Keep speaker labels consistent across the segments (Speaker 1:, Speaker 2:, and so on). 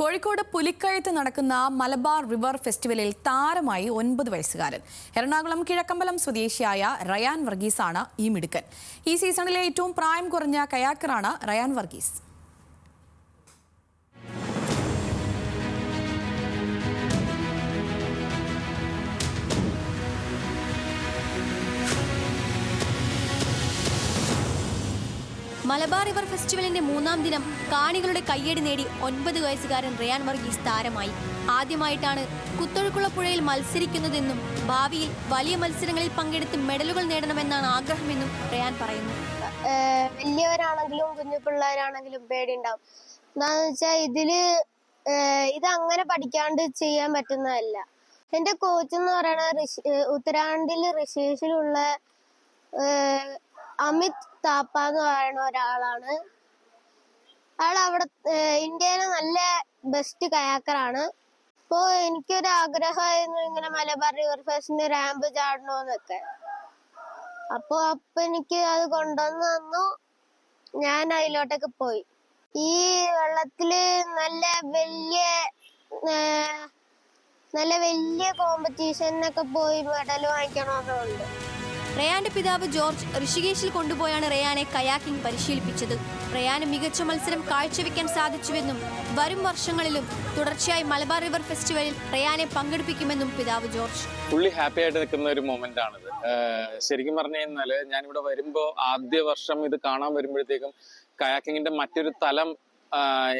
Speaker 1: കോഴിക്കോട് പുലിക്കഴുത്ത് നടക്കുന്ന മലബാർ റിവർ ഫെസ്റ്റിവലിൽ താരമായി ഒൻപത് വയസ്സുകാരൻ. എറണാകുളം കിഴക്കമ്പലം സ്വദേശിയായ റയാൻ വർഗീസാണ് ഈ മിടുക്കൻ. ഈ സീസണിലെ ഏറ്റവും പ്രായം കുറഞ്ഞ കയാക്കറാണ് റയാൻ വർഗീസ്.
Speaker 2: മലബാർ റിവർ ഫെസ്റ്റിവലിന്റെ മൂന്നാം ദിനം കാണികളുടെ കയ്യടി നേടി ഒൻപത് വയസ്സുകാരൻ റിയാൻ വർഗീസ് താരമായി. ആദ്യമായിട്ടാണ് കുത്തൊഴുക്കുള്ള പുഴയിൽ മത്സരിക്കുന്നതെന്നും ഭാവിയിൽ വലിയ മത്സരങ്ങളിൽ പങ്കെടുത്ത് മെഡലുകൾ നേടണമെന്നാണ് ആഗ്രഹമെന്നും റിയാൻ പറയുന്നു.
Speaker 3: വലിയവരാണെങ്കിലും കുഞ്ഞു പിള്ളേരാണെങ്കിലും പേടിയുണ്ടാവും. ഇതിൽ ഇത് അങ്ങനെ പഠിക്കാണ്ട് ചെയ്യാൻ പറ്റുന്നതല്ല. എന്റെ കോച്ച് എന്ന് പറയുന്നത് ഉത്തരാഖണ്ഡിൽ ഋഷീഷിലുള്ള അമിത് താപ്പ എന്ന് പറയുന്ന ഒരാളാണ്. അയാൾ അവിടെ ഇന്ത്യയിലെ നല്ല ബെസ്റ്റ് കയാക്കറാണ്. അപ്പോ എനിക്കൊരു ആഗ്രഹമായിരുന്നു ഇങ്ങനെ മലബാർ റിവർ ഫെസ്റ്റിന് റാമ്പ് ചാടണോന്നൊക്കെ. അപ്പോൾ അപ്പ എനിക്ക് അത് കൊണ്ടുവന്ന് തന്നു. ഞാൻ അതിലോട്ടൊക്കെ പോയി. ഈ വെള്ളത്തിൽ നല്ല വലിയ നല്ല വലിയ കോമ്പറ്റീഷനൊക്കെ പോയി മെഡൽ വാങ്ങിക്കണമെന്നുണ്ട്
Speaker 2: റയാന്റെ പിതാവ് ജോർജ് ഋഷികേശിൽ കൊണ്ടുപോയാണ് റയാനെ കയാക്കിംഗ് പരിശീലിപ്പിച്ചത്. റയാന് മികച്ച മത്സരം കാഴ്ചവെക്കാൻ സാധിച്ചുവെന്നും വരും വർഷങ്ങളിലും തുടർച്ചയായി മലബാർ റിവർ ഫെസ്റ്റിവലിൽ റയാനെ പങ്കെടുപ്പിക്കുമെന്നും പിതാവ് ജോർജ്.
Speaker 4: പുള്ളി ഹാപ്പി ആയിട്ട് നിൽക്കുന്ന ഒരു മൊമെന്റ് ആണിത്. ശരിക്കും പറഞ്ഞു കഴിഞ്ഞാൽ ഞാനിവിടെ വരുമ്പോ ആദ്യ വർഷം ഇത് കാണാൻ വരുമ്പോഴത്തേക്കും കയാക്കിങ്ങിന്റെ മറ്റൊരു തലം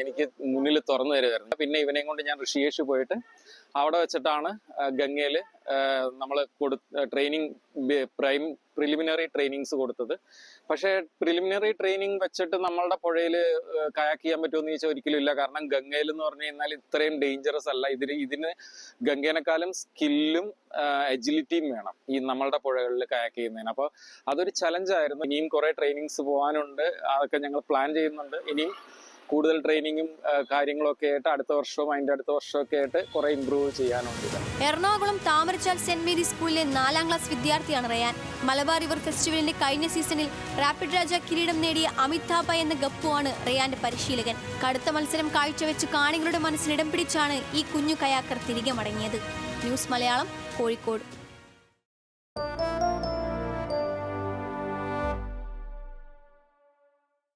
Speaker 4: എനിക്ക് മുന്നിൽ തുറന്നു തരുമായിരുന്നു പിന്നെ ഇവനെ കൊണ്ട് ഞാൻ ഋഷിയേഷ് പോയിട്ട് അവിടെ വെച്ചിട്ടാണ് ഗംഗയിൽ നമ്മൾ കൊടു ട്രെയിനിങ് പ്രൈം പ്രിലിമിനറി ട്രെയിനിങ്സ് കൊടുത്തത്. പക്ഷേ പ്രിലിമിനറി ട്രെയിനിങ് വെച്ചിട്ട് നമ്മളുടെ പുഴയിൽ കയാക്ക് ചെയ്യാൻ പറ്റുമെന്ന് ചോദിച്ചാൽ ഒരിക്കലും ഇല്ല. കാരണം ഗംഗയിൽ എന്ന് പറഞ്ഞു കഴിഞ്ഞാൽ ഇത്രയും ഡേഞ്ചറസ് അല്ല. ഇതിന് ഇതിന് ഗംഗേനെക്കാളും സ്കില്ലും എജിലിറ്റിയും വേണം ഈ നമ്മളുടെ പുഴകളിൽ കയാക്ക് ചെയ്യുന്നതിന്. അപ്പോൾ അതൊരു ചലഞ്ചായിരുന്നു ഇനിയും കുറേ ട്രെയിനിങ്സ് പോകാനുണ്ട് അതൊക്കെ ഞങ്ങൾ പ്ലാൻ ചെയ്യുന്നുണ്ട്. ഇനിയും കൂടുതൽ ട്രെയിനിങ്ങും കാര്യങ്ങളൊക്കെ ആയിട്ട് അടുത്ത വർഷവും അതിന്റെ അടുത്ത വർഷമൊക്കെ ആയിട്ട് കുറെ ഇമ്പ്രൂവ് ചെയ്യാനുണ്ട്
Speaker 2: എറണാകുളം താമരച്ചാൽ സെന്റ് മേരി സ്കൂളിലെ നാലാം ക്ലാസ് വിദ്യാർത്ഥിയാണ് റയാൻ. മലബാർ റിവർ ഫെസ്റ്റിവലിന്റെ കഴിഞ്ഞ സീസണിൽ റാപ്പിഡ് രാജ കിരീടം നേടിയ അമിതാഭ എന്ന ഗപ്പുവാണ് റയാന്റെ പരിശീലകൻ. കടുത്ത മത്സരം കാഴ്ചവെച്ച് കാണികളുടെ മനസ്സിനിടം പിടിച്ചാണ് ഈ കുഞ്ഞു കയാക്കർ തിരികെ മടങ്ങിയത്. ന്യൂസ് മലയാളം കോഴിക്കോട്.